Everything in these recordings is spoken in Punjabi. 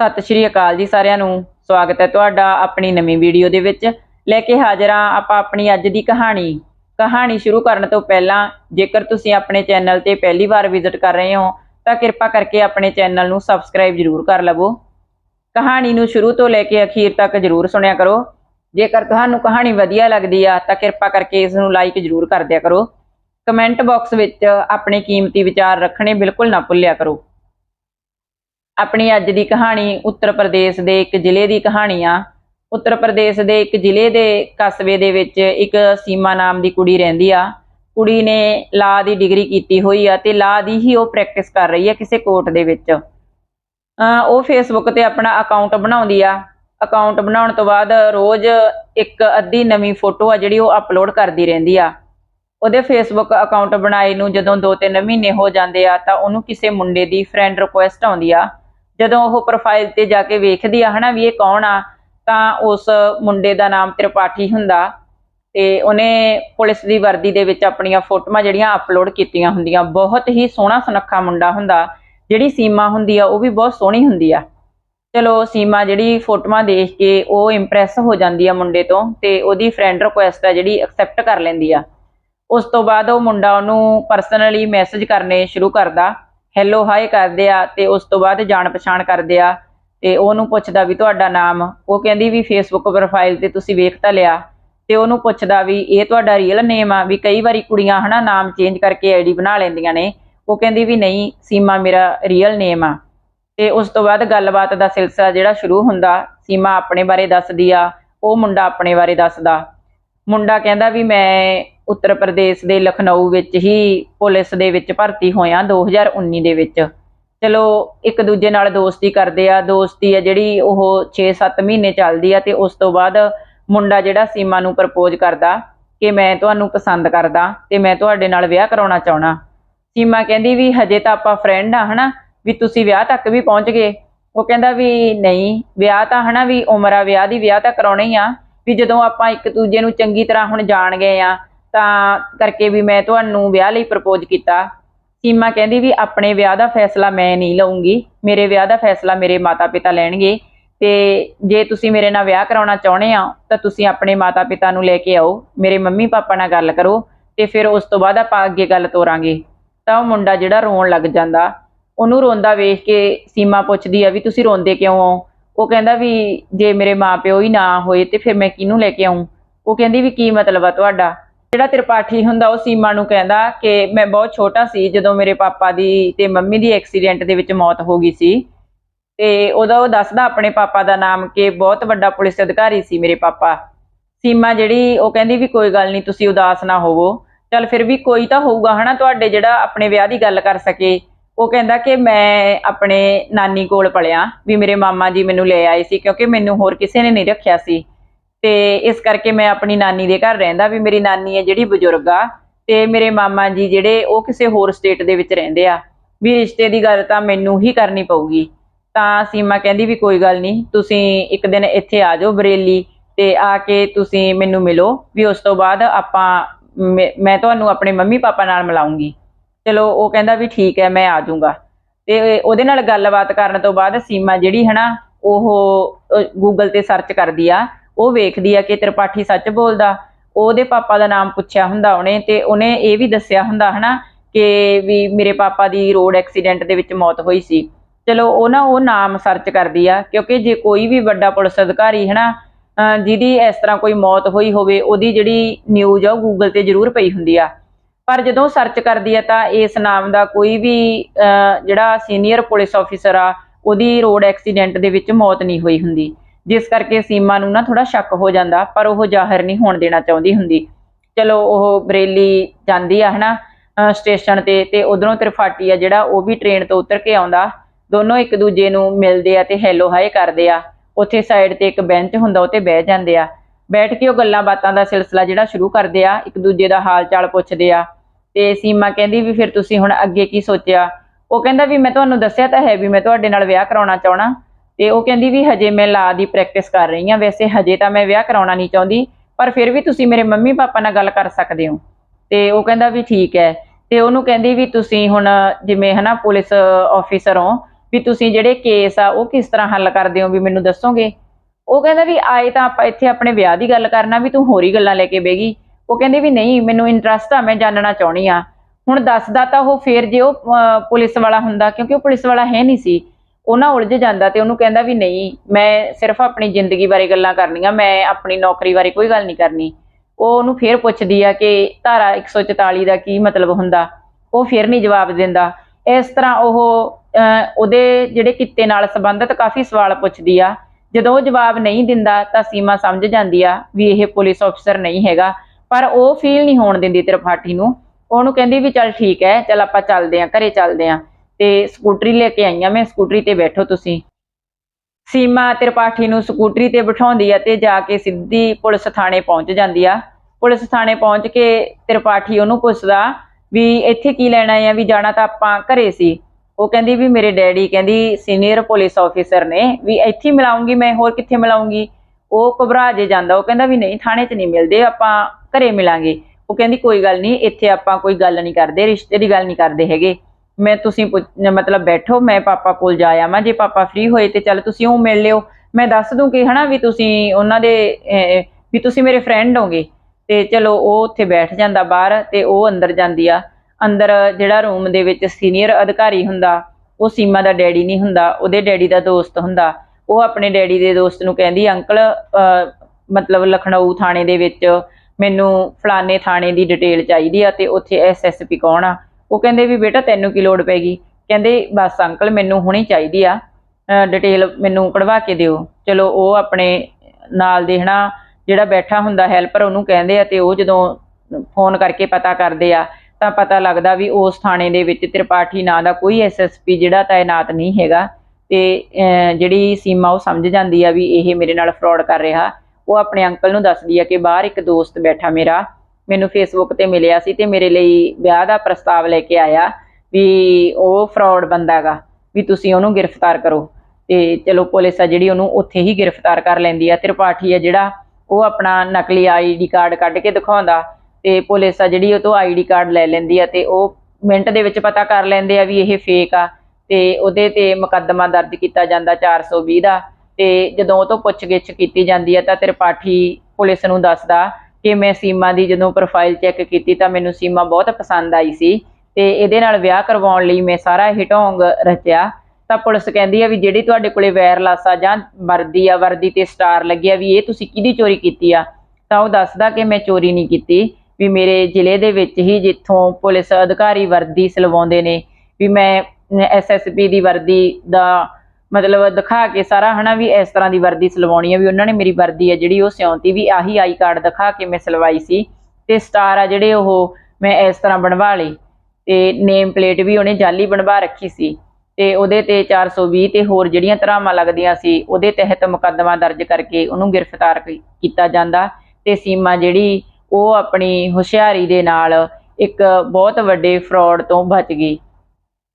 ਸਤਿ ਸ਼੍ਰੀ ਅਕਾਲ ਜੀ ਸਾਰਿਆਂ ਨੂੰ। ਸਵਾਗਤ ਹੈ ਤੁਹਾਡਾ ਆਪਣੀ ਨਵੀਂ ਵੀਡੀਓ ਦੇ ਵਿੱਚ। ਲੈ ਕੇ ਹਾਜ਼ਰ ਹਾਂ ਆਪਾਂ ਆਪਣੀ ਅੱਜ ਦੀ ਕਹਾਣੀ। ਕਹਾਣੀ ਸ਼ੁਰੂ ਕਰਨ ਤੋਂ ਪਹਿਲਾਂ ਜੇਕਰ ਤੁਸੀਂ ਆਪਣੇ ਚੈਨਲ ਤੇ ਪਹਿਲੀ ਵਾਰ ਵਿਜ਼ਿਟ ਕਰ ਰਹੇ ਹੋ, ਤਾਂ ਕਿਰਪਾ ਕਰਕੇ ਆਪਣੇ ਚੈਨਲ ਨੂੰ ਸਬਸਕ੍ਰਾਈਬ ਜ਼ਰੂਰ ਕਰ ਲਵੋ। ਕਹਾਣੀ ਨੂੰ ਸ਼ੁਰੂ ਤੋਂ ਲੈ ਕੇ ਅਖੀਰ ਤੱਕ ਜ਼ਰੂਰ ਸੁਣਿਆ ਕਰੋ। ਜੇਕਰ ਤੁਹਾਨੂੰ ਕਹਾਣੀ ਵਧੀਆ ਲੱਗਦੀ ਆ, ਤਾਂ ਕਿਰਪਾ ਕਰਕੇ ਇਸ ਨੂੰ ਲਾਈਕ ਜ਼ਰੂਰ ਕਰ ਦਿਆ ਕਰੋ। ਕਮੈਂਟ ਬਾਕਸ ਵਿੱਚ ਆਪਣੇ ਕੀਮਤੀ ਵਿਚਾਰ ਰੱਖਣੇ ਬਿਲਕੁਲ ਨਾ ਭੁੱਲਿਆ ਕਰੋ। ਆਪਣੀ ਅੱਜ ਦੀ ਕਹਾਣੀ ਉੱਤਰ ਪ੍ਰਦੇਸ਼ ਦੇ ਇੱਕ ਜ਼ਿਲ੍ਹੇ ਦੀ ਕਹਾਣੀ ਆ। ਉੱਤਰ ਪ੍ਰਦੇਸ਼ ਦੇ ਇੱਕ ਜ਼ਿਲ੍ਹੇ ਦੇ ਕਸਬੇ ਦੇ ਵਿੱਚ ਇੱਕ ਸੀਮਾ ਨਾਮ ਦੀ ਕੁੜੀ ਰਹਿੰਦੀ ਆ। ਕੁੜੀ ਨੇ ਲਾ ਦੀ ਡਿਗਰੀ ਕੀਤੀ ਹੋਈ ਆ ਤੇ ਲਾ ਦੀ ਹੀ ਉਹ ਪ੍ਰੈਕਟਿਸ ਕਰ ਰਹੀ ਆ ਕਿਸੇ ਕੋਰਟ ਦੇ ਵਿੱਚ। ਉਹ ਫੇਸਬੁੱਕ ਤੇ ਆਪਣਾ ਅਕਾਊਂਟ ਬਣਾਉਂਦੀ ਆ। ਅਕਾਊਂਟ ਬਣਾਉਣ ਤੋਂ ਬਾਅਦ ਰੋਜ਼ ਇੱਕ ਅੱਧੀ ਨਵੀਂ ਫੋਟੋ ਆ ਜਿਹੜੀ ਉਹ ਅਪਲੋਡ ਕਰਦੀ ਰਹਿੰਦੀ ਆ। ਉਹਦੇ ਫੇਸਬੁੱਕ ਅਕਾਊਂਟ ਬਣਾਏ ਨੂੰ ਜਦੋਂ 2-3 ਮਹੀਨੇ ਹੋ ਜਾਂਦੇ ਆ ਤਾਂ ਉਹਨੂੰ ਕਿਸੇ ਮੁੰਡੇ ਦੀ ਫਰੈਂਡ ਰਿਕੁਐਸਟ ਆਉਂਦੀ ਆ। ਜਦੋਂ ਉਹ ਪ੍ਰੋਫਾਈਲ ਤੇ ਜਾ ਕੇ ਵੇਖਦੀ ਆ, ਹਨਾ ਵੀ ਇਹ ਕੌਣ ਆ, ਤਾਂ ਉਸ ਮੁੰਡੇ ਦਾ ਨਾਮ ਤ੍ਰਿਪਾਠੀ ਹੁੰਦਾ ਤੇ ਉਹਨੇ ਪੁਲਿਸ ਦੀ ਵਰਦੀ ਦੇ ਵਿੱਚ ਆਪਣੀਆਂ ਫੋਟੋਆਂ ਜਿਹੜੀਆਂ ਅਪਲੋਡ ਕੀਤੀਆਂ ਹੁੰਦੀਆਂ, ਬਹੁਤ ਹੀ ਸੋਹਣਾ ਸੁਨੱਖਾ ਮੁੰਡਾ ਹੁੰਦਾ, ਜਿਹੜੀ ਸੀਮਾ ਹੁੰਦੀ ਆ, ਉਹ ਵੀ ਬਹੁਤ ਸੋਹਣੀ ਹੁੰਦੀ ਆ। ਚਲੋ ਸੀਮਾ ਜਿਹੜੀ ਫੋਟੋਆਂ ਦੇਖ ਕੇ ਉਹ ਇੰਪ੍ਰੈਸ ਹੋ ਜਾਂਦੀ ਆ ਮੁੰਡੇ ਤੋਂ ਤੇ ਉਹਦੀ ਫਰੈਂਡ ਰਿਕੁਐਸਟ ਆ ਜਿਹੜੀ ਐਕਸੈਪਟ ਕਰ ਲੈਂਦੀ ਆ। ਉਸ ਤੋਂ ਬਾਅਦ ਉਹ ਮੁੰਡਾ ਉਹਨੂੰ ਪਰਸਨਲੀ ਮੈਸੇਜ ਕਰਨੇ ਸ਼ੁਰੂ ਕਰਦਾ ਹੈਲੋ ਹਾਈ ਕਰਦੇ ਆ ਤੇ ਉਸ ਤੋਂ ਬਾਅਦ ਜਾਣ ਪਛਾਣ ਕਰਦੇ ਆ ਤੇ ਉਹਨੂੰ ਪੁੱਛਦਾ ਵੀ ਤੁਹਾਡਾ ਨਾਮ, ਉਹ ਕਹਿੰਦੀ ਵੀ ਫੇਸਬੁੱਕ ਪ੍ਰੋਫਾਈਲ ਤੇ ਤੁਸੀਂ ਵੇਖ ਤਾਂ ਲਿਆ ਤੇ ਉਹਨੂੰ ਪੁੱਛਦਾ ਵੀ ਇਹ ਤੁਹਾਡਾ ਰੀਅਲ ਨੇਮ ਆ, ਵੀ ਕਈ ਵਾਰੀ ਕੁੜੀਆਂ ਹਨਾ ਨਾਮ ਚੇਂਜ ਕਰਕੇ ਆਈਡੀ ਬਣਾ ਲੈਂਦੀਆਂ ਨੇ, ਉਹ ਕਹਿੰਦੀ ਵੀ ਨਹੀਂ, ਸੀਮਾ ਮੇਰਾ ਰੀਅਲ ਨੇਮ ਆ। ਤੇ ਉਸ ਤੋਂ ਬਾਅਦ ਗੱਲਬਾਤ ਦਾ ਸਿਲਸਿਲਾ ਜਿਹੜਾ ਸ਼ੁਰੂ ਹੁੰਦਾ, ਸੀਮਾ ਆਪਣੇ ਬਾਰੇ ਦੱਸਦੀ ਆ, ਉਹ ਮੁੰਡਾ ਆਪਣੇ ਬਾਰੇ ਦੱਸਦਾ। ਮੁੰਡਾ ਕਹਿੰਦਾ ਵੀ ਮੈਂ ਉੱਤਰ ਪ੍ਰਦੇਸ਼ ਦੇ ਲਖਨਊ ਵਿੱਚ ਹੀ ਪੁਲਿਸ ਦੇ ਵਿੱਚ ਭਰਤੀ ਹੋਇਆ 2019 ਦੇ ਵਿੱਚ। ਚਲੋ, ਇੱਕ ਦੂਜੇ ਨਾਲ ਦੋਸਤੀ ਕਰਦੇ ਆ। ਦੋਸਤੀ ਆ ਜਿਹੜੀ ਉਹ 6-7 ਮਹੀਨੇ ਚੱਲਦੀ ਆ ਤੇ ਉਸ ਤੋਂ ਬਾਅਦ ਮੁੰਡਾ ਜਿਹੜਾ ਸੀਮਾ ਨੂੰ ਪ੍ਰਪੋਜ਼ ਕਰਦਾ ਕਿ ਮੈਂ ਤੁਹਾਨੂੰ ਪਸੰਦ ਕਰਦਾ ਤੇ ਮੈਂ ਤੁਹਾਡੇ ਨਾਲ ਵਿਆਹ ਕਰਾਉਣਾ ਚਾਹਣਾ ਸੀਮਾ ਕਹਿੰਦੀ ਵੀ ਹਜੇ ਤਾਂ ਆਪਾਂ ਫਰੈਂਡ ਆ, ਹਨਾ? ਵੀ ਤੁਸੀਂ ਵਿਆਹ ਤੱਕ ਵੀ ਪਹੁੰਚ ਗਏ। ਉਹ ਕਹਿੰਦਾ ਵੀ ਨਹੀਂ, ਵਿਆਹ ਤਾਂ, ਹਨਾ? ਵੀ ਉਮਰ ਆ ਵਿਆਹ ਦੀ ਵਿਆਹ ਤਾਂ ਕਰਾਉਣਾ ਹੀ ਆ। ਵੀ ਜਦੋਂ ਆਪਾਂ ਇੱਕ ਦੂਜੇ ਨੂੰ ਚੰਗੀ ਤਰ੍ਹਾਂ ਹੁਣ ਜਾਣ ਗਏ ਆ ਤਾਂ ਕਰਕੇ ਵੀ ਮੈਂ ਤੁਹਾਨੂੰ ਵਿਆਹ ਲਈ ਪ੍ਰਪੋਜ਼ ਕੀਤਾ। ਸੀਮਾ ਕਹਿੰਦੀ ਵੀ ਆਪਣੇ ਵਿਆਹ ਦਾ ਫੈਸਲਾ ਮੈਂ ਨਹੀਂ ਲਵਾਂਗੀ ਮੇਰੇ ਵਿਆਹ ਦਾ ਫੈਸਲਾ ਮੇਰੇ ਮਾਤਾ-ਪਿਤਾ ਲੈਣਗੇ ਤੇ ਜੇ ਤੁਸੀਂ ਮੇਰੇ ਨਾਲ ਵਿਆਹ ਕਰਾਉਣਾ ਚਾਹੁੰਦੇ ਆ, ਤਾਂ ਤੁਸੀਂ ਆਪਣੇ ਮਾਤਾ-ਪਿਤਾ ਨੂੰ ਲੈ ਕੇ ਆਓ, ਮੇਰੇ ਮੰਮੀ ਪਾਪਾ ਨਾਲ ਗੱਲ ਕਰੋ ਤੇ ਫਿਰ ਉਸ ਤੋਂ ਬਾਅਦ ਆਪਾਂ ਅੱਗੇ ਗੱਲ ਤੋਰਾਂਗੇ। ਤਾਂ ਉਹ ਮੁੰਡਾ ਜਿਹੜਾ ਰੋਣ ਲੱਗ ਜਾਂਦਾ, ਉਹਨੂੰ ਰੋਂਦਾ ਵੇਖ ਕੇ ਸੀਮਾ ਪੁੱਛਦੀ ਆ ਵੀ ਤੁਸੀਂ ਰੋਂਦੇ ਕਿਉਂ ਹੋ? ਉਹ ਕਹਿੰਦਾ ਵੀ ਜੇ ਮੇਰੇ ਮਾਪਿਓ ਹੀ ਨਾ ਹੋਏ ਤੇ ਫਿਰ ਮੈਂ ਕਿਹਨੂੰ ਲੈ ਕੇ ਆਉਂ ਉਹ ਕਹਿੰਦੀ ਵੀ ਕੀ ਮਤਲਬ ਆ ਤੁਹਾਡਾ? ਜਿਹੜਾ ਤ੍ਰਿਪਾਠੀ ਹੁੰਦਾ, ਉਹ ਸੀਮਾ ਨੂੰ ਕਹਿੰਦਾ ਕਿ ਮੈਂ ਬਹੁਤ ਛੋਟਾ ਸੀ, ਜਦੋਂ ਮੇਰੇ ਪਾਪਾ ਦੀ ਤੇ ਮੰਮੀ ਦੀ ਐਕਸੀਡੈਂਟ ਦੇ ਵਿੱਚ ਮੌਤ ਹੋ ਗਈ ਸੀ। ਤੇ ਉਹਦਾ ਉਹ ਦੱਸਦਾ ਆਪਣੇ ਪਾਪਾ ਦਾ ਨਾਮ ਕਿ ਬਹੁਤ ਵੱਡਾ ਪੁਲਿਸ ਅਧਿਕਾਰੀ ਸੀ ਮੇਰੇ ਪਾਪਾ। ਸੀਮਾ ਜਿਹੜੀ, ਉਹ ਕਹਿੰਦੀ ਵੀ ਕੋਈ ਗੱਲ ਨਹੀਂ, ਤੁਸੀਂ ਉਦਾਸ ਨਾ ਹੋਵੋ। ਚੱਲ ਫਿਰ ਵੀ ਕੋਈ ਤਾਂ ਹੋਊਗਾ, ਹਨਾ? ਤੁਹਾਡੇ ਜਿਹੜਾ ਆਪਣੇ ਵਿਆਹ ਦੀ ਗੱਲ ਕਰ ਸਕੇ। ਉਹ ਕਹਿੰਦਾ ਕਿ ਮੈਂ ਆਪਣੇ ਨਾਨੀ ਕੋਲ ਪਲਿਆ, ਵੀ ਮੇਰੇ ਮਾਮਾ ਜੀ ਮੈਨੂੰ ਲੈ ਆਏ ਸੀ, ਕਿਉਂਕਿ ਮੈਨੂੰ ਹੋਰ ਕਿਸੇ ਨੇ ਨਹੀਂ ਰੱਖਿਆ ਸੀ। ਤੇ ਇਸ ਕਰਕੇ ਮੈਂ ਆਪਣੀ ਨਾਨੀ ਦੇ ਘਰ ਰਹਿੰਦਾ ਵੀ ਮੇਰੀ ਨਾਨੀ ਹੈ ਜਿਹੜੀ ਬਜ਼ੁਰਗ ਆ ਤੇ ਮੇਰੇ ਮਾਮਾ ਜੀ ਜਿਹੜੇ ਉਹ ਕਿਸੇ ਹੋਰ ਸਟੇਟ ਦੇ ਵਿੱਚ ਰਹਿੰਦੇ ਆ, ਵੀ ਰਿਸ਼ਤੇ ਦੀ ਗੱਲ ਤਾਂ ਮੈਨੂੰ ਹੀ ਕਰਨੀ ਪਊਗੀ। ਤਾਂ ਸੀਮਾ ਕਹਿੰਦੀ ਵੀ ਕੋਈ ਗੱਲ ਨਹੀਂ, ਤੁਸੀਂ ਇੱਕ ਦਿਨ ਇੱਥੇ ਆ ਜਾਓ ਬਰੇਲੀ ਤੇ ਆ ਕੇ ਤੁਸੀਂ ਮੈਨੂੰ ਮਿਲੋ, ਵੀ ਉਸ ਤੋਂ ਬਾਅਦ ਆਪਾਂ ਮੈਂ ਤੁਹਾਨੂੰ ਆਪਣੇ ਮੰਮੀ ਪਾਪਾ ਨਾਲ ਮਿਲਾਉਂਗੀ। ਚਲੋ ਉਹ ਕਹਿੰਦਾ ਵੀ ਠੀਕ ਹੈ, ਮੈਂ ਆ ਜਾਊਂਗਾ। ਤੇ ਉਹਦੇ ਨਾਲ ਗੱਲਬਾਤ ਕਰਨ ਤੋਂ ਬਾਅਦ ਸੀਮਾ ਜਿਹੜੀ ਹਨਾ, ਉਹ ਗੂਗਲ ਤੇ ਸਰਚ ਕਰਦੀ ਆ ਉਹ ਵੇਖਦੀ ਆ ਕਿ ਤ੍ਰਿਪਾਠੀ ਸੱਚ ਬੋਲਦਾ। ਉਹਦੇ ਪਾਪਾ ਦਾ ਨਾਮ ਪੁੱਛਿਆ ਹੁੰਦਾ ਉਹਨੇ ਤੇ ਉਹਨੇ ਇਹ ਵੀ ਦੱਸਿਆ ਹੁੰਦਾ ਹਨਾ ਕਿ ਵੀ ਮੇਰੇ ਪਾਪਾ ਦੀ ਰੋਡ ਐਕਸੀਡੈਂਟ ਦੇ ਵਿੱਚ ਮੌਤ ਹੋਈ ਸੀ। ਚਲੋ ਉਹ ਨਾ ਉਹ ਨਾਮ ਸਰਚ ਕਰਦੀ ਆ, ਕਿਉਂਕਿ ਜੇ ਕੋਈ ਵੀ ਵੱਡਾ ਪੁਲਿਸ ਅਧਿਕਾਰੀ ਹਨਾ, ਅਹ ਜਿਹਦੀ ਇਸ ਤਰ੍ਹਾਂ ਕੋਈ ਮੌਤ ਹੋਈ ਹੋਵੇ, ਉਹਦੀ ਜਿਹੜੀ ਨਿਊਜ਼ ਆ ਉਹ ਗੂਗਲ ਤੇ ਜ਼ਰੂਰ ਪਈ ਹੁੰਦੀ ਆ। ਪਰ ਜਦੋਂ ਸਰਚ ਕਰਦੀ ਆ ਤਾਂ ਇਸ ਨਾਮ ਦਾ ਕੋਈ ਵੀ, ਅਹ ਜਿਹੜਾ ਸੀਨੀਅਰ ਪੁਲਿਸ ਆਫੀਸਰ ਆ, ਉਹਦੀ ਰੋਡ ਐਕਸੀਡੈਂਟ ਦੇ ਵਿੱਚ ਮੌਤ ਨਹੀਂ ਹੋਈ ਹੁੰਦੀ। ਜਿਸ ਕਰਕੇ ਸੀਮਾ ਨੂੰ ਨਾ ਥੋੜਾ ਸ਼ੱਕ ਹੋ ਜਾਂਦਾ, ਪਰ ਉਹ ਜ਼ਾਹਰ ਨਹੀਂ ਹੋਣ ਦੇਣਾ ਚਾਹੁੰਦੀ ਹੁੰਦੀ। ਚਲੋ, ਉਹ ਬਰੇਲੀ ਜਾਂਦੀ ਆ, ਹਨਾ ਸਟੇਸ਼ਨ ਤੇ ਤੇ ਉਧਰੋਂ ਤ੍ਰਿਫਾਟੀ ਆ ਜਿਹੜਾ, ਉਹ ਵੀ ਟ੍ਰੇਨ ਤੋਂ ਉਤਰ ਕੇ ਆਉਂਦਾ। ਦੋਨੋਂ ਇੱਕ ਦੂਜੇ ਨੂੰ ਮਿਲਦੇ ਆ ਤੇ ਹੈਲੋ ਹਾਏ ਕਰਦੇ ਆ। ਉੱਥੇ ਸਾਈਡ ਤੇ ਇੱਕ ਬੈਂਚ ਹੁੰਦਾ ਉਹ ਤੇ ਬਹਿ ਜਾਂਦੇ ਆ। ਬੈਠ ਕੇ ਉਹ ਗੱਲਾਂ ਬਾਤਾਂ ਦਾ ਸਿਲਸਿਲਾ ਜਿਹੜਾ ਸ਼ੁਰੂ ਕਰਦੇ ਆ, ਇੱਕ ਦੂਜੇ ਦਾ ਹਾਲ ਚਾਲ ਪੁੱਛਦੇ ਆ। ਤੇ ਸੀਮਾ ਕਹਿੰਦੀ ਵੀ ਫਿਰ ਤੁਸੀਂ ਹੁਣ ਅੱਗੇ ਕੀ ਸੋਚਿਆ? ਉਹ ਕਹਿੰਦਾ ਵੀ ਮੈਂ ਤੁਹਾਨੂੰ ਦੱਸਿਆ ਤਾਂ ਹੈ ਵੀ ਮੈਂ ਤੁਹਾਡੇ ਨਾਲ ਵਿਆਹ ਕਰਾਉਣਾ ਚਾਹਣਾ ਤੇ ਉਹ ਕਹਿੰਦੀ ਵੀ ਹਜੇ ਮੈਂ ਲਾ ਦੀ ਪ੍ਰੈਕਟਿਸ ਕਰ ਰਹੀ ਹਾਂ, ਵੈਸੇ ਹਜੇ ਤਾਂ ਮੈਂ ਵਿਆਹ ਕਰਾਉਣਾ ਨਹੀਂ ਚਾਹੁੰਦੀ, ਪਰ ਫਿਰ ਵੀ ਤੁਸੀਂ ਮੇਰੇ ਮੰਮੀ ਪਾਪਾ ਨਾਲ ਗੱਲ ਕਰ ਸਕਦੇ ਹੋ। ਤੇ ਉਹ ਕਹਿੰਦਾ ਵੀ ਠੀਕ ਹੈ। ਤੇ ਉਹਨੂੰ ਕਹਿੰਦੀ ਵੀ ਤੁਸੀਂ ਹੁਣ ਜਿਵੇਂ ਹਨਾ ਪੁਲਿਸ ਆਫੀਸਰ ਹੋ, ਵੀ ਤੁਸੀਂ ਜਿਹੜੇ ਕੇਸ ਆ ਉਹ ਕਿਸ ਤਰ੍ਹਾਂ ਹੱਲ ਕਰਦੇ ਹੋ ਵੀ ਮੈਨੂੰ ਦੱਸੋਗੇ? ਉਹ ਕਹਿੰਦਾ ਵੀ ਆਏ ਤਾਂ ਆਪਾਂ ਇੱਥੇ ਆਪਣੇ ਵਿਆਹ ਦੀ ਗੱਲ ਕਰਨਾ, ਵੀ ਤੂੰ ਹੋਰ ਹੀ ਗੱਲਾਂ ਲੈ ਕੇ ਬੇਗੀ ਉਹ ਕਹਿੰਦੇ ਵੀ ਨਹੀਂ, ਮੈਨੂੰ ਇੰਟਰਸਟ ਆ, ਮੈਂ ਜਾਣਨਾ ਚਾਹਣੀ ਆ ਹੁਣ ਦੱਸਦਾ ਤਾਂ ਉਹ ਫੇਰ ਜੇ ਉਹ ਪੁਲਿਸ ਵਾਲਾ ਹੁੰਦਾ, ਕਿਉਂਕਿ ਉਹ ਪੁਲਿਸ ਵਾਲਾ ਹੈ ਨਹੀਂ ਸੀ। ਉਹ ਨਾ ਉਲਝ ਜਾਂਦਾ ਤੇ ਉਹਨੂੰ ਕਹਿੰਦਾ ਵੀ ਨਹੀਂ ਮੈਂ ਸਿਰਫ ਆਪਣੀ ਜ਼ਿੰਦਗੀ ਬਾਰੇ ਗੱਲਾਂ ਕਰਨੀਆਂ ਮੈਂ ਆਪਣੀ ਨੌਕਰੀ ਬਾਰੇ ਕੋਈ ਗੱਲ ਨਹੀਂ ਕਰਨੀ। ਉਹ ਉਹਨੂੰ ਫੇਰ ਪੁੱਛਦੀ ਆ ਕਿ ਧਾਰਾ 144 ਦਾ ਕੀ ਮਤਲਬ ਹੁੰਦਾ? ਉਹ ਫੇਰ ਨਹੀਂ ਜਵਾਬ ਦਿੰਦਾ। ਇਸ ਤਰ੍ਹਾਂ ਉਹ ਅਹ, ਉਹਦੇ ਜਿਹੜੇ ਕਿੱਤੇ ਨਾਲ ਸੰਬੰਧਿਤ ਕਾਫੀ ਸਵਾਲ ਪੁੱਛਦੀ ਆ। ਜਦੋਂ ਉਹ ਜਵਾਬ ਨਹੀਂ ਦਿੰਦਾ ਤਾਂ ਸੀਮਾ ਸਮਝ ਜਾਂਦੀ ਆ ਵੀ ਇਹ ਪੁਲਿਸ ਅਫਸਰ ਨਹੀਂ ਹੈਗਾ। ਪਰ ਉਹ ਫੀਲ ਨਹੀਂ ਹੋਣ ਦਿੰਦੀ ਤ੍ਰਿਪਾਠੀ ਨੂੰ। ਉਹਨੂੰ ਕਹਿੰਦੀ ਵੀ ਚੱਲ ਠੀਕ ਹੈ ਚੱਲ ਆਪਾਂ ਚੱਲਦੇ ਆਂ ਘਰੇ ਚੱਲਦੇ ਆਂ। ਤੇ ਸਕੂਟਰੀ ਲੈ ਕੇ ਆਈਆਂ ਮੈਂ, ਸਕੂਟਰੀ ਤੇ ਬੈਠੋ ਤੁਸੀਂ। ਸੀਮਾ ਤ੍ਰਿਪਾਠੀ ਨੂੰ ਸਕੂਟਰੀ ਤੇ ਬਿਠਾਉਂਦੀ ਆ ਤੇ ਜਾ ਕੇ ਸਿੱਧੀ ਪੁਲਿਸ ਥਾਣੇ ਪਹੁੰਚ ਜਾਂਦੀ ਆ। ਪੁਲਿਸ ਥਾਣੇ ਪਹੁੰਚ ਕੇ ਤ੍ਰਿਪਾਠੀ ਉਹਨੂੰ ਪੁੱਛਦਾ ਵੀ ਇੱਥੇ ਕੀ ਲੈਣਾ ਆ, ਵੀ ਜਾਣਾ ਤਾਂ ਆਪਾਂ ਘਰੇ ਸੀ। ਉਹ ਕਹਿੰਦੀ ਵੀ ਮੇਰੇ ਡੈਡੀ, ਕਹਿੰਦੀ ਸੀਨੀਅਰ ਪੁਲਿਸ ਆਫੀਸਰ ਨੇ, ਵੀ ਇੱਥੇ ਹੀ ਮਿਲਾਉਂਗੀ ਮੈਂ, ਹੋਰ ਕਿੱਥੇ ਮਿਲਾਉਂਗੀ? ਉਹ ਘਬਰਾ ਜੇ ਜਾਂਦਾ, ਉਹ ਕਹਿੰਦਾ ਵੀ ਨਹੀਂ, ਥਾਣੇ 'ਚ ਨਹੀਂ ਮਿਲਦੇ, ਆਪਾਂ ਘਰੇ ਮਿਲਾਂਗੇ। ਉਹ ਕਹਿੰਦੀ ਕੋਈ ਗੱਲ ਨਹੀਂ, ਇੱਥੇ ਆਪਾਂ ਕੋਈ ਗੱਲ ਨਹੀਂ ਕਰਦੇ, ਰਿਸ਼ਤੇ ਦੀ ਗੱਲ ਨਹੀਂ ਕਰਦੇ ਹੈਗੇ। ਮੈਂ ਤੁਸੀਂ ਪੁੱਛ- ਮਤਲਬ ਬੈਠੋ, ਮੈਂ ਪਾਪਾ ਕੋਲ ਜਾ ਆਵਾਂ, ਜੇ ਪਾਪਾ ਫ੍ਰੀ ਹੋਏ ਤੇ ਚੱਲ ਤੁਸੀਂ ਉਹ ਮਿਲ ਲਿਓ। ਮੈਂ ਦੱਸ ਦੂੰ ਕਿ ਹਨਾ ਵੀ ਤੁਸੀਂ ਉਹਨਾਂ ਦੇ ਵੀ ਤੁਸੀਂ ਮੇਰੇ ਫਰੈਂਡ ਹੋਗੇ। ਤੇ ਚਲੋ ਉਹ ਉੱਥੇ ਬੈਠ ਜਾਂਦਾ ਬਾਹਰ ਤੇ ਉਹ ਅੰਦਰ ਜਾਂਦੀ ਆ। ਅੰਦਰ ਜਿਹੜਾ ਰੂਮ ਦੇ ਵਿੱਚ ਸੀਨੀਅਰ ਅਧਿਕਾਰੀ ਹੁੰਦਾ, ਉਹ ਸੀਮਾ ਦਾ ਡੈਡੀ ਨਹੀਂ ਹੁੰਦਾ, ਉਹਦੇ ਡੈਡੀ ਦਾ ਦੋਸਤ ਹੁੰਦਾ। ਉਹ ਆਪਣੇ ਡੈਡੀ ਦੇ ਦੋਸਤ ਨੂੰ ਕਹਿੰਦੀ, ਅੰਕਲ ਮਤਲਬ ਲਖਨਊ ਥਾਣੇ ਦੇ ਵਿੱਚ ਮੈਨੂੰ ਫਲਾਣੇ ਥਾਣੇ ਦੀ ਡਿਟੇਲ ਚਾਹੀਦੀ ਆ ਤੇ ਉੱਥੇ ਐਸਐਸਪੀ ਕੌਣ ਆ? ਉਹ ਕਹਿੰਦੇ ਵੀ ਬੇਟਾ ਤੈਨੂੰ ਕੀ ਲੋੜ ਪੈਗੀ ਕਹਿੰਦੇ ਬਸ ਅੰਕਲ, ਮੈਨੂੰ ਹੁਣੀ ਚਾਹੀਦੀ ਆ। ਡਿਟੇਲ ਮੈਨੂੰ ਕਢਵਾ ਕੇ ਦਿਓ। ਚਲੋ, ਉਹ ਆਪਣੇ ਨਾਲ ਦੇ ਹਨਾ, ਜਿਹੜਾ ਬੈਠਾ ਹੁੰਦਾ ਹੈਲਪਰ ਉਹਨੂੰ ਕਹਿੰਦੇ ਆ ਤੇ ਉਹ ਜਦੋਂ ਫੋਨ ਕਰਕੇ ਪਤਾ ਕਰਦੇ ਆ, ਤਾਂ ਪਤਾ ਲੱਗਦਾ ਵੀ ਉਸ ਥਾਣੇ ਦੇ ਵਿੱਚ ਤ੍ਰਿਪਾਠੀ ਨਾਂ ਦਾ ਕੋਈ ਐਸਐਸਪੀ ਜਿਹੜਾ ਤਾਇਨਾਤ ਨਹੀਂ ਹੈਗਾ। ਤੇ ਜਿਹੜੀ ਸੀਮਾ ਉਹ ਸਮਝ ਜਾਂਦੀ ਆ ਵੀ ਇਹ ਮੇਰੇ ਨਾਲ ਫਰਾਡ ਕਰ ਰਿਹਾ। ਉਹ ਆਪਣੇ ਅੰਕਲ ਨੂੰ ਦੱਸਦੀ ਆ ਕਿ ਬਾਹਰ ਇੱਕ ਦੋਸਤ ਬੈਠਾ ਮੇਰਾ ਮੈਨੂੰ ਫੇਸਬੁੱਕ ਤੇ ਮਿਲਿਆ ਸੀ ਤੇ ਮੇਰੇ ਲਈ ਵਿਆਹ ਦਾ ਪ੍ਰਸਤਾਵ ਲੈ ਕੇ ਆਇਆ ਵੀ ਉਹ ਫਰਾਡ ਬੰਦਾਗਾ ਵੀ ਤੁਸੀਂ ਉਹਨੂੰ ਗ੍ਰਿਫਤਾਰ ਕਰੋ। ਤੇ ਚਲੋ ਪੁਲਿਸ ਆ ਜਿਹੜੀ ਉਹਨੂੰ ਉੱਥੇ ਹੀ ਗ੍ਰਿਫਤਾਰ ਕਰ ਲੈਂਦੀ ਆ। ਤ੍ਰਿਪਾਠੀ ਆ ਜਿਹੜਾ ਉਹ ਆਪਣਾ ਨਕਲੀ ਆਈਡੀ ਕਾਰਡ ਕੱਢ ਕੇ ਦਿਖਾਉਂਦਾ ਤੇ ਪੁਲਿਸ ਆ ਜਿਹੜੀ ਉਹ ਤੋਂ ਆਈਡੀ ਕਾਰਡ ਲੈ ਲੈਂਦੀ ਆ ਤੇ ਉਹ ਮਿੰਟ ਦੇ ਵਿੱਚ ਪਤਾ ਕਰ ਲੈਂਦੇ ਆ ਵੀ ਇਹ ਫੇਕ ਆ ਤੇ ਉਹਦੇ ਤੇ ਮੁਕੱਦਮਾ ਦਰਜ ਕੀਤਾ ਜਾਂਦਾ 420 ਦਾ ਤੇ ਜਦੋਂ ਉਹ ਤੋਂ ਪੁੱਛਗਿੱਛ ਕੀਤੀ ਜਾਂਦੀ ਆ ਤਾਂ ਤ੍ਰਿਪਾਠੀ ਪੁਲਿਸ ਨੂੰ ਦੱਸਦਾ ਕਿ ਮੈਂ ਸੀਮਾ ਦੀ ਜਦੋਂ ਪ੍ਰੋਫਾਈਲ ਚੈੱਕ ਕੀਤੀ ਤਾਂ ਮੈਨੂੰ ਸੀਮਾ ਬਹੁਤ ਪਸੰਦ ਆਈ ਸੀ ਤੇ ਇਹਦੇ ਨਾਲ ਵਿਆਹ ਕਰਵਾਉਣ ਲਈ ਮੈਂ ਸਾਰਾ ਇਹ ਢੋਂਗ ਰਚਿਆ। ਤਾਂ ਪੁਲਿਸ ਕਹਿੰਦੀ ਆ ਵੀ ਜਿਹੜੀ ਤੁਹਾਡੇ ਕੋਲੇ ਵਾਇਰਲੈਸ ਆ ਜਾਂ ਵਰਦੀ ਆ, ਵਰਦੀ ਤੇ ਸਟਾਰ ਲੱਗਿਆ ਵੀ ਇਹ ਤੁਸੀਂ ਕਿਹਦੀ ਚੋਰੀ ਕੀਤੀ ਆ? ਤਾਂ ਉਹ ਦੱਸਦਾ ਕਿ ਮੈਂ ਚੋਰੀ ਨਹੀਂ ਕੀਤੀ, ਵੀ ਮੇਰੇ ਜ਼ਿਲ੍ਹੇ ਦੇ ਵਿੱਚ ਹੀ ਜਿੱਥੋਂ ਪੁਲਿਸ ਅਧਿਕਾਰੀ ਵਰਦੀ ਸਿਲਵਾਉਂਦੇ ਨੇ, ਵੀ ਮੈਂ ਐਸਐਸਪੀ ਦੀ ਵਰਦੀ ਦਾ ਮਤਲਬ ਦਿਖਾ ਕੇ ਸਾਰਾ ਹਨਾ ਵੀ ਇਸ ਤਰ੍ਹਾਂ ਦੀ ਵਰਦੀ ਸਿਲਵਾਉਣੀ ਹੈ ਵੀ ਉਹਨਾਂ ਨੇ ਮੇਰੀ ਵਰਦੀ ਹੈ ਜਿਹੜੀ ਉਹ ਸਿਉਂਤੀ ਵੀ ਆਹੀ ਆਈ ਕਾਰਡ ਦਿਖਾ ਕੇ ਮੈਂ ਸਿਲਵਾਈ ਸੀ ਤੇ ਸਟਾਰ ਆ ਜਿਹੜੇ ਉਹ ਮੈਂ ਇਸ ਤਰ੍ਹਾਂ ਬਣਵਾ ਲਈ ਤੇ ਨੇਮ ਪਲੇਟ ਵੀ ਉਹਨੇ ਜਾਲੀ ਬਣਵਾ ਰੱਖੀ ਸੀ ਤੇ ਉਹਦੇ ਤੇ 420 ਤੇ ਹੋਰ ਜਿਹੜੀਆਂ ਧਰਾਵਾਂ ਲੱਗਦੀਆਂ ਸੀ, ਉਹਦੇ ਤਹਿਤ ਮੁਕੱਦਮਾ ਦਰਜ ਕਰਕੇ ਉਹਨੂੰ ਗ੍ਰਿਫਤਾਰ ਕੀਤਾ ਜਾਂਦਾ ਤੇ ਸੀਮਾ ਜਿਹੜੀ ਉਹ ਆਪਣੀ ਹੁਸ਼ਿਆਰੀ ਦੇ ਨਾਲ ਇੱਕ ਬਹੁਤ ਵੱਡੇ ਫਰਾਡ ਤੋਂ ਬਚ ਗਈ।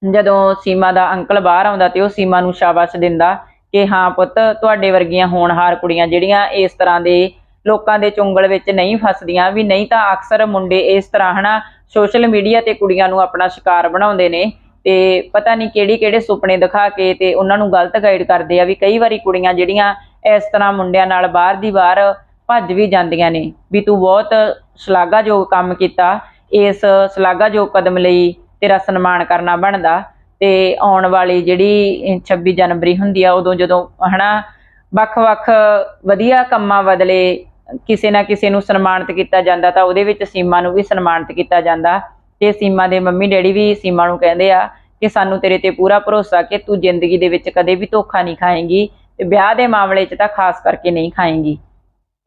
ਜਦੋਂ ਸੀਮਾ ਦਾ ਅੰਕਲ ਬਾਹਰ ਆਉਂਦਾ ਤੇ ਉਹ ਸੀਮਾ ਨੂੰ ਸ਼ਾਬਾਸ਼ ਦਿੰਦਾ ਕਿ ਹਾਂ ਪੁੱਤ, ਤੁਹਾਡੇ ਵਰਗੀਆਂ ਹੋਣਹਾਰ ਕੁੜੀਆਂ ਜਿਹੜੀਆਂ ਇਸ ਤਰ੍ਹਾਂ ਦੇ ਲੋਕਾਂ ਦੇ ਚੁੰਗਲ ਵਿੱਚ ਨਹੀਂ ਫਸਦੀਆਂ, ਵੀ ਨਹੀਂ ਤਾਂ ਅਕਸਰ ਮੁੰਡੇ ਇਸ ਤਰ੍ਹਾਂ ਹਨਾ ਸੋਸ਼ਲ ਮੀਡੀਆ ਤੇ ਕੁੜੀਆਂ ਨੂੰ ਆਪਣਾ ਸ਼ਿਕਾਰ ਬਣਾਉਂਦੇ ਨੇ ਤੇ ਪਤਾ ਨਹੀਂ ਕਿਹੜੇ ਕਿਹੜੇ ਸੁਪਨੇ ਦਿਖਾ ਕੇ ਤੇ ਉਹਨਾਂ ਨੂੰ ਗਲਤ ਗਾਈਡ ਕਰਦੇ ਆ ਵੀ ਕਈ ਵਾਰੀ ਕੁੜੀਆਂ ਜਿਹੜੀਆਂ ਇਸ ਤਰ੍ਹਾਂ ਮੁੰਡਿਆਂ ਨਾਲ ਬਾਹਰ ਦੀ ਬਾਹਰ ਭੱਜ ਵੀ ਜਾਂਦੀਆਂ ਨੇ, ਵੀ ਤੂੰ ਬਹੁਤ ਸ਼ਲਾਘਾਯੋਗ ਕੰਮ ਕੀਤਾ, ਇਸ ਸ਼ਲਾਘਾਯੋਗ ਕਦਮ ਲਈ ਤੇਰਾ ਸਨਮਾਨ ਕਰਨਾ ਬਣਦਾ ਤੇ ਆਉਣ ਵਾਲੀ ਜਿਹੜੀ 26 ਜਨਵਰੀ ਹੁੰਦੀ ਆ, ਉਦੋਂ ਜਦੋਂ, ਹਨਾ ਵੱਖ-ਵੱਖ ਵਧੀਆ ਕੰਮਾਂ ਬਦਲੇ ਕਿਸੇ ਨਾ ਕਿਸੇ ਨੂੰ ਸਨਮਾਨਿਤ ਕੀਤਾ ਜਾਂਦਾ, ਤਾਂ ਉਹਦੇ ਵਿੱਚ ਸੀਮਾ ਨੂੰ ਵੀ ਸਨਮਾਨਿਤ ਕੀਤਾ ਜਾਂਦਾ। ਤੇ ਸੀਮਾ ਦੇ ਮੰਮੀ ਡੈਡੀ ਵੀ ਸੀਮਾ ਨੂੰ ਕਹਿੰਦੇ ਆ ਕਿ ਸਾਨੂੰ ਤੇਰੇ ਤੇ ਪੂਰਾ ਭਰੋਸਾ ਕਿ ਤੂੰ ਜ਼ਿੰਦਗੀ ਦੇ ਵਿੱਚ ਕਦੇ ਵੀ ਧੋਖਾ ਨਹੀਂ ਖਾਏਂਗੀ ਤੇ ਵਿਆਹ ਦੇ ਮਾਮਲੇ 'ਚ ਤਾਂ ਖਾਸ ਕਰਕੇ ਨਹੀਂ ਖਾਏਂਗੀ।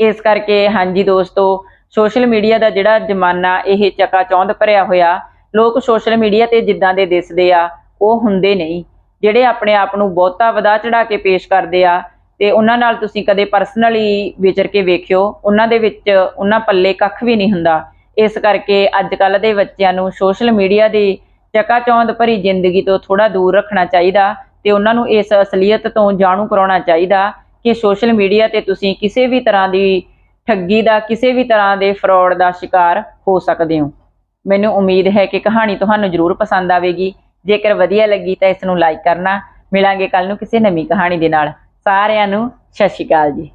ਇਸ ਕਰਕੇ, ਹਾਂਜੀ ਦੋਸਤੋ, ਸੋਸ਼ਲ ਮੀਡੀਆ ਦਾ ਜਿਹੜਾ ਜ਼ਮਾਨਾ ਇਹ ਚਕਾ ਚੌਂਦ ਭਰਿਆ ਹੋਇਆ ਲੋਕ ਸੋਸ਼ਲ ਮੀਡੀਆ ਤੇ ਜਿੱਦਾਂ ਦੇ ਦਿਸਦੇ ਆ, ਉਹ ਹੁੰਦੇ ਨਹੀਂ। ਜਿਹੜੇ ਆਪਣੇ ਆਪ ਨੂੰ ਬਹੁਤਾ ਵਧਾ ਚੜਾ ਕੇ ਪੇਸ਼ ਕਰਦੇ ਆ, ਤੇ ਉਹਨਾਂ ਨਾਲ ਤੁਸੀਂ ਕਦੇ ਪਰਸਨਲੀ ਵਿਚਰ ਕੇ ਵੇਖਿਓ, ਉਹਨਾਂ ਦੇ ਵਿੱਚ ਉਹਨਾਂ ਪੱਲੇ ਕੱਖ ਵੀ ਨਹੀਂ ਹੁੰਦਾ। ਇਸ ਕਰਕੇ ਅੱਜ ਕੱਲ ਦੇ ਬੱਚਿਆਂ ਨੂੰ ਸੋਸ਼ਲ ਮੀਡੀਆ ਦੀ ਚਕਾਚੌਂਧ ਭਰੀ ਜ਼ਿੰਦਗੀ ਤੋਂ ਥੋੜਾ ਦੂਰ ਰੱਖਣਾ ਚਾਹੀਦਾ ਤੇ ਉਹਨਾਂ ਨੂੰ ਇਸ ਅਸਲੀਅਤ ਤੋਂ ਜਾਣੂ ਕਰਾਉਣਾ ਚਾਹੀਦਾ ਕਿ ਸੋਸ਼ਲ ਮੀਡੀਆ ਤੇ ਤੁਸੀਂ ਕਿਸੇ ਵੀ ਤਰ੍ਹਾਂ ਦੀ ਠੱਗੀ ਦਾ, ਕਿਸੇ ਵੀ ਤਰ੍ਹਾਂ ਦੇ ਫਰਾਡ ਦਾ ਸ਼ਿਕਾਰ ਹੋ ਸਕਦੇ ਹੋ। ਮੈਨੂੰ ਉਮੀਦ ਹੈ ਕਿ ਕਹਾਣੀ ਤੁਹਾਨੂੰ ਜ਼ਰੂਰ ਪਸੰਦ ਆਵੇਗੀ। ਜੇਕਰ ਵਧੀਆ ਲੱਗੀ ਤਾਂ ਇਸ ਨੂੰ ਲਾਈਕ ਕਰਨਾ। ਮਿਲਾਂਗੇ ਕੱਲ ਨੂੰ ਕਿਸੇ ਨਵੀਂ ਕਹਾਣੀ ਦੇ ਨਾਲ। ਸਾਰਿਆਂ ਨੂੰ ਸਤਿ ਸ਼੍ਰੀ ਅਕਾਲ ਜੀ।